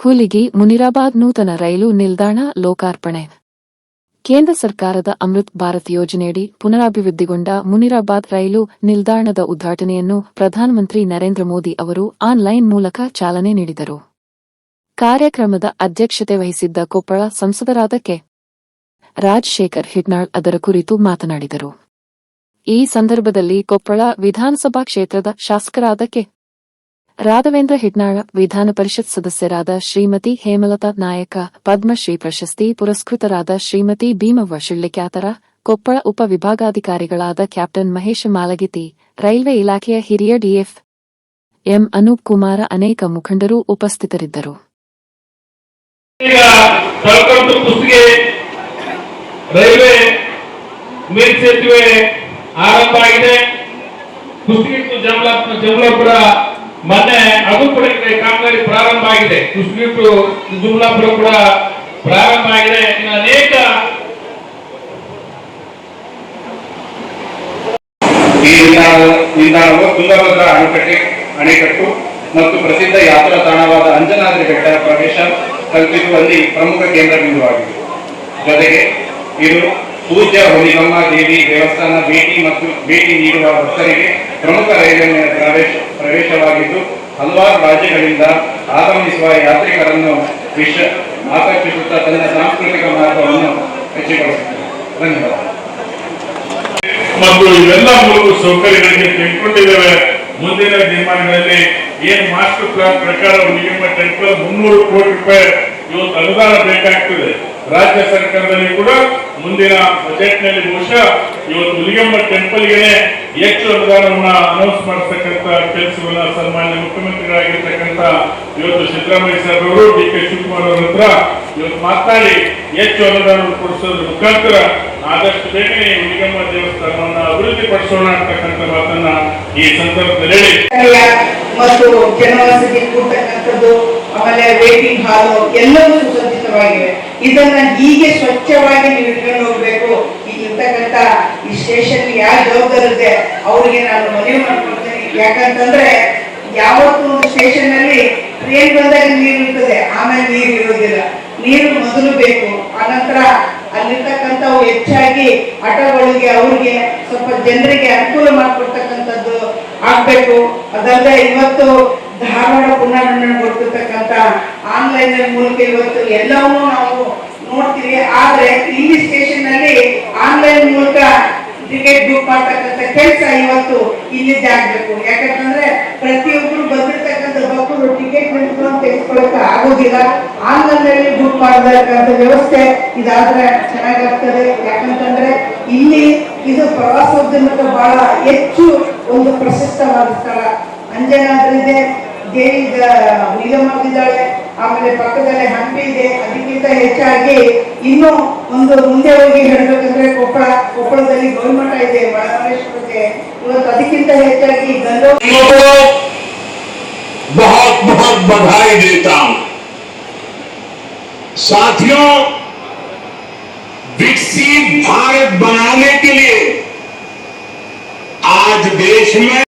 ಹುಲಿಗಿ ಮುನಿರಾಬಾದ್ ನೂತನ ರೈಲು ನಿಲ್ದಾಣ ಲೋಕಾರ್ಪಣೆ. ಕೇಂದ್ರ ಸರ್ಕಾರದ ಅಮೃತ್ ಭಾರತ್ ಯೋಜನೆಯಡಿ ಪುನರಾಭಿವೃದ್ಧಿಗೊಂಡ ಮುನಿರಾಬಾದ್ ರೈಲು ನಿಲ್ದಾಣದ ಉದ್ಘಾಟನೆಯನ್ನು ಪ್ರಧಾನಮಂತ್ರಿ ನರೇಂದ್ರ ಮೋದಿ ಅವರು ಆನ್ಲೈನ್ ಮೂಲಕ ಚಾಲನೆ ನೀಡಿದರು. ಕಾರ್ಯಕ್ರಮದ ಅಧ್ಯಕ್ಷತೆ ವಹಿಸಿದ್ದ ಕೊಪ್ಪಳ ಸಂಸದರಾದ ಕೆ. ರಾಜಶೇಖರ್ ಹಿಟ್ನಾಳ್ ಅದರ ಕುರಿತು ಮಾತನಾಡಿದರು. ಈ ಸಂದರ್ಭದಲ್ಲಿ ಕೊಪ್ಪಳ ವಿಧಾನಸಭಾ ಕ್ಷೇತ್ರದ ಶಾಸಕರಾದ ಕೆ. ರಾಘವೇಂದ್ರ ಹಿಡ್ನಾಳ ವಿಧಾನ ಪರಿಷತ್ ಸದಸ್ಯರಾದ ಶ್ರೀಮತಿ ಹೇಮಲತಾ ನಾಯಕ ಪದ್ಮಶ್ರೀ ಪ್ರಶಸ್ತಿ ಪುರಸ್ಕೃತರಾದ ಶ್ರೀಮತಿ ಭೀಮವ್ವ ಶಿಳ್ಳಿಕ್ಯಾತರ ಕೊಪ್ಪಳ ಉಪವಿಭಾಗಾಧಿಕಾರಿಗಳಾದ ಕ್ಯಾಪ್ಟನ್ ಮಹೇಶ ಮಾಲಗಿತಿ, ರೈಲ್ವೆ ಇಲಾಖೆಯ ಹಿರಿಯ ಡಿಎಫ್ ಎಂ ಅನೂಪ್ ಕುಮಾರ ಅನೇಕ ಮುಖಂಡರು ಉಪಸ್ಥಿತರಿದ್ದರು. ಜಮಲಾಪುರ ಮೊನ್ನೆ ಅದು ಕೂಡ ಕಾಮಗಾರಿ ಪ್ರಾರಂಭ ಆಗಿದೆ. ಕುಸ್ಬಿ ಜುಮ್ಲಾಪುರ ಕೂಡ ಪ್ರಾರಂಭ ಆಗಿದೆ. ಇನ್ನು ಅನೇಕ ಈ ನಿಲ್ದಾಣ ನಿಲ್ದಾಣವು ಅಣೆಕಟ್ಟೆ, ಅಣೆಕಟ್ಟು ಮತ್ತು ಪ್ರಸಿದ್ಧ ಯಾತ್ರಾ ತಾಣವಾದ ಅಂಜನಾದ್ರಿ ಬೆಟ್ಟ ಪ್ರವೇಶ ಕಲ್ಪಿಸುವಲ್ಲಿ ಪ್ರಮುಖ ಕೇಂದ್ರ ಬಿಂದುವಾಗಿದೆ. ಜೊತೆಗೆ ಇದು ಪೂಜ್ಯ ಹುಲಿಗಮ್ಮ ದೇವಿ ದೇವಸ್ಥಾನ ಭೇಟಿ ಮತ್ತು ಭೇಟಿ ನೀಡುವ ಭಕ್ತರಿಗೆ ಪ್ರಮುಖ ರೈಲಿನ ಪ್ರವೇಶ ಪ್ರವೇಶವಾಗಿದ್ದು, ಹಲವಾರು ರಾಜ್ಯಗಳಿಂದ ಆಗಮಿಸುವ ಯಾತ್ರಿಕರನ್ನು ವಿಶ್ವ ಆಕರ್ಷಿಸುತ್ತಾ ತನ್ನ ಸಾಂಸ್ಕೃತಿಕ ಮಾರ್ಗವನ್ನು ಹೆಚ್ಚಿಗೊಳಿಸುತ್ತದೆ ಧನ್ಯವಾದ. ಮತ್ತು ಇವೆಲ್ಲ ಮೂಲಭೂತ ಸೌಕರ್ಯಗಳಿಗೆ ತೆಗೆದುಕೊಂಡಿದ್ದೇವೆ ಮುಂದಿನ ದಿನಮಾನಗಳಲ್ಲಿ ಏನ್ ಮಾಸ್ಟರ್ ಪ್ಲಾನ್ ಪ್ರಕಾರ ಹುಲಿಗೆಮ್ಮ ಟೆಂಪಲ್ ಮುನ್ನೂರು ಕೋಟಿ ರೂಪಾಯಿ ಇವತ್ತು ಅನುದಾನ ಬೇಕಾಗ್ತದೆ. ರಾಜ್ಯ ಸರ್ಕಾರದಲ್ಲಿ ಕೂಡ ಮುಂದಿನ ಬಜೆಟ್ನಲ್ಲಿ ಬಹುಶಃ ಇವತ್ತು ಹುಲಿಗೆಮ್ಮ ಟೆಂಪಲ್ಗೆ ಹೆಚ್ಚು ಅನುದಾನವನ್ನ ಅನೌನ್ಸ್ ಮಾಡತಕ್ಕಂತ ಕೆಲಸವನ್ನ ಸನ್ಮಾನ್ಯ ಮುಖ್ಯಮಂತ್ರಿಗಳಾಗಿರ್ತಕ್ಕಂಥ ಇವತ್ತು ಸಿದ್ದರಾಮಯ್ಯ ಸರ್ ಅವರು ಡಿ ಕೆ ಶಿವಕುಮಾರ್ ಅವರ ಹತ್ರ ಇವತ್ತು ಮಾತನಾಡಿ ಹೆಚ್ಚು ಅನುದಾನ ಕೊಡಿಸೋದ್ರ ಮುಖಾಂತರ ಆದಷ್ಟು ಬೇಗನೆ ಈ ಹುಲಿಗೆಮ್ಮ ದೇವಸ್ಥಾನವನ್ನ ಅಭಿವೃದ್ಧಿ ಪಡಿಸೋಣ ಅಂತಕ್ಕಂಥ ಮಾತನ್ನ ಈ ಸಂದರ್ಭದಲ್ಲಿ ಹೇಳಿ. ಮತ್ತು ಜನವಸತಿ ಆಮೇಲೆ ವೇಟಿಂಗ್ ಹಾಲು ಎಲ್ಲವೂ ಸುಸಜ್ಜಿತವಾಗಿವೆ. ಇದನ್ನ ಹೀಗೆ ಸ್ವಚ್ಛವಾಗಿ ನೀವು ಇಟ್ಕೊಂಡು ಹೋಗ್ಬೇಕು. ಇಲ್ಲಿರ್ತಕ್ಕಂಥ ಈ ಸ್ಟೇಷನ್ ಯಾರು ಜವಾಬ್ದಾರಿ ಇದೆ ಅವರಿಗೆ ನಾನು ಮನವಿ ಮಾಡ್ಕೊಳ್ತೇನೆ ಯಾಕಂತಂದ್ರೆ ಯಾವತ್ತೂ ಸ್ಟೇಷನ್ ಅಲ್ಲಿ ಟ್ರೈನ್ ಬಂದಾಗ ನೀರು ಇರ್ತದೆ, ಆಮೇಲೆ ನೀರು ಇರೋದಿಲ್ಲ. ನೀರು ಮೊದಲು ಬೇಕು. ಆನಂತರ ಅಲ್ಲಿರ್ತಕ್ಕಂಥವು ಹೆಚ್ಚಾಗಿ ಆಟೋಗಳಿಗೆ ಅವ್ರಿಗೆ ಸ್ವಲ್ಪ ಜನರಿಗೆ ಅನುಕೂಲ ಮಾಡಿಕೊಡ್ತಕ್ಕಂಥದ್ದು ಆಗ್ಬೇಕು. ಅದಲ್ಲದೆ ಇವತ್ತು ಧಾರವಾಡ ಪುನರ್ನಿರ್ಮಾಣಗೊಳ್ತಿರ್ತಕ್ಕಂಥ ಆನ್ಲೈನ್ ಮೂಲಕ ಇವತ್ತು ಎಲ್ಲವನ್ನೂ ನಾವು ನೋಡ್ತೀವಿ. ಆದ್ರೆ ಟಿವಿ ಸ್ಟೇಷನ್ನಲ್ಲಿ ಆನ್ಲೈನ್ ಮೂಲಕ ಟಿಕೆಟ್ ಬುಕ್ ಮಾಡ್ತಕ್ಕಂಥ ಕೆಲಸ ಇವತ್ತು ಇಲ್ಲಿ ಆಗ್ಬೇಕು ಯಾಕಂತಂದ್ರೆ ಪ್ರತಿಯೊಬ್ಬರು ಬಂದಿರ್ತಕ್ಕಂಥ ಭಕ್ತರು ಟಿಕೆಟ್ ನಿಂತ್ಕೊಂಡು ತೆಗೆದುಕೊಳ್ಳಕ ಆಗೋದಿಲ್ಲ. ಆನ್ಲೈನ್ನಲ್ಲಿ ಬುಕ್ ಮಾಡತಕ್ಕಂಥ ವ್ಯವಸ್ಥೆ ಇದಾದ್ರೆ ಚೆನ್ನಾಗಾಗ್ತದೆ. ಯಾಕಂತಂದ್ರೆ ಇಲ್ಲಿ ಇದು ಪ್ರವಾಸೋದ್ಯಮಕ್ಕೆ ಬಹಳ ಹೆಚ್ಚು ಒಂದು ಪ್ರಶಸ್ತವಾದ ಸ್ಥಳ. ಅಂಜನಾದ್ರಿ ಇದೆ ದೇವಿ ನಿಗಮವಿದ್ದಾಳೆ ಆಮೇಲೆ ಪಕ್ಕದಲ್ಲಿ ಹಂಪಿ ಇದೆ ಅದಕ್ಕಿಂತ ಹೆಚ್ಚಾಗಿ ಇನ್ನು ಒಂದು ಮುಂದೆ ಹೋಗಿ ಹೇಳ್ಬೇಕಂದ್ರೆ ಕೊಪ್ಪಳ ಕೊಪ್ಪಳದಲ್ಲಿ ಗೌರಿಮಠ ಇದೆ ಬಳವರೇಶ್ವರ ಇದೆ ಇವತ್ತು ಅದಕ್ಕಿಂತ ಹೆಚ್ಚಾಗಿ ಗಲ್ಲೋ को बहुत बहुत बधाई देता हूं साथियों विकसित भारत बनाने के लिए आज देश में